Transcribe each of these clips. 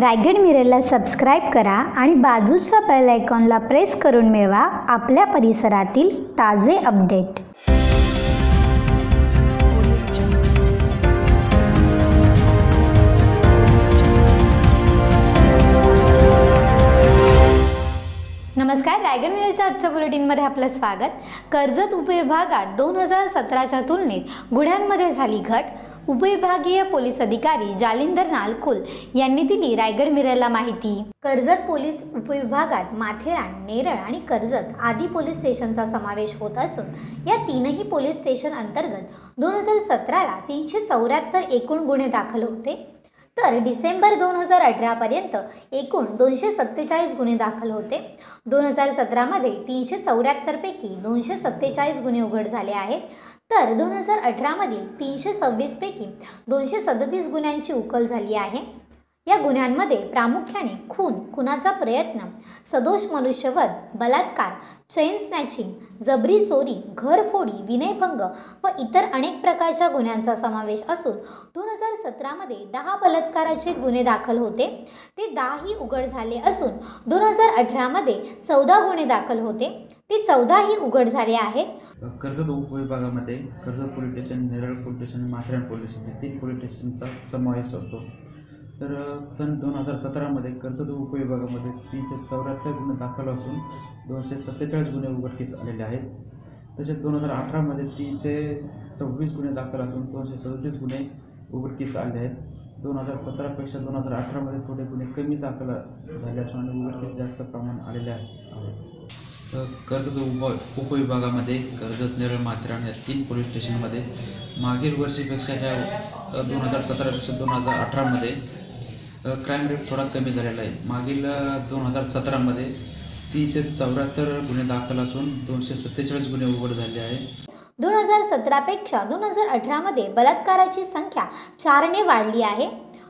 Raigad मिररला subscribe करा आणि बाजूच्या बेल आयकॉनला प्रेस करून मिळवा आपल्या परिसरातील ताजे अपडेट नमस्कार रायगड मिररच्या आजच्या बुलेटिनमध्ये आपलं स्वागत. कर्जत उपविभागात दोन हजार सतराच्या तुलनेत गुन्ह्यांमध्ये झाली घट. उपविभागीय पोलीस अधिकारी जालिंदर नालकुल यांनी दिली रायगड मिररला माहिती. कर्जत पोलीस उपविभागात माथेरान नेरळ आणि कर्जत आदी पोलीस स्टेशनचा समावेश होत असून या तीनही पोलीस स्टेशन अंतर्गत दोन हजार सतराला तीनशे चौऱ्याहत्तर एकूण गुन्हे दाखल होते. तर डिसेंबर दोन हजार अठरापर्यंत एकूण दोनशे सत्तेचाळीस गुन्हे दाखल होते. दोन हजार सतरामध्ये तीनशे चौऱ्याहत्तरपैकी दोनशे सत्तेचाळीस गुन्हे उघड झाले आहेत. तर दोन हजार अठरामधील तीनशे सव्वीसपैकी दोनशे सदतीस गुन्ह्यांची उकल झाली आहे. या गुन्ह्यांमध्ये प्रामुख्याने खून खुनाचा प्रयत्न सदोष मनुष्यवध बलात्कार चेन स्नॅचिंग जबरी चोरी घरफोडी विनयभंग व इतर अनेक प्रकारच्या गुन्ह्यांचा समावेश असून दोन हजार सतरामध्ये दहा बलात्काराचे गुन्हे दाखल होते. ते दहाही उघड झाले असून दोन हजार अठरामध्ये चौदा गुन्हे दाखल होते. ते चौदाही उघड झाले आहेत. Karjat उपविभागामध्ये Karjat police station Neral police station Matheran police station तीन पोलीस स्टेशनचा समावेश असतो. तर सन दोन हजार सतरामध्ये कर्जत उपविभागामध्ये तीनशे चौऱ्याहत्तर गुन्हे दाखल असून दोनशे सत्तेचाळीस गुन्हे उघडकीस आलेले आहेत. तसेच दोन हजार अठरामध्ये तीनशे सव्वीस गुन्हे दाखल असून दोनशे सदतीस गुन्हे उघडकीस आले आहेत. दोन हजार सतरापेक्षा दोन हजार अठरामध्ये थोडे गुन्हे कमी दाखल झाले असून आणि उघडकीस जास्त प्रमाण आलेले आहेत तर कर्जत उप उपविभागामध्ये कर्जत नेरळ माथेरान या तीन पोलीस स्टेशनमध्ये मागील वर्षीपेक्षा ह्या दोन हजार सतरापेक्षा दोन हजार अठरामध्ये क्राईम रेट थोडा कमी झालेला आहे. मागील दोन हजार सतरामध्ये तीनशे चौऱ्याहत्तर गुन्हे दाखल असून दोनशे सत्तेचाळीस गुन्हे उघड झाले आहे दोन हजार सतरापेक्षा दोन हजार अठरामध्ये बलात्काराची संख्या चारने वाढली आहे.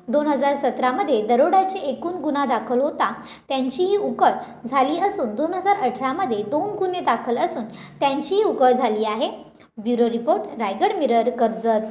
दोन हजार सतरामध्ये दरोड्याचे एकूण गुन्हा दाखल होता. त्यांचीही उकळ झाली असून दोन हजार अठरामध्ये दोन गुन्हे दाखल असून त्यांचीही उकळ झाली आहे. Bureau report Raigad Mirror Karjat.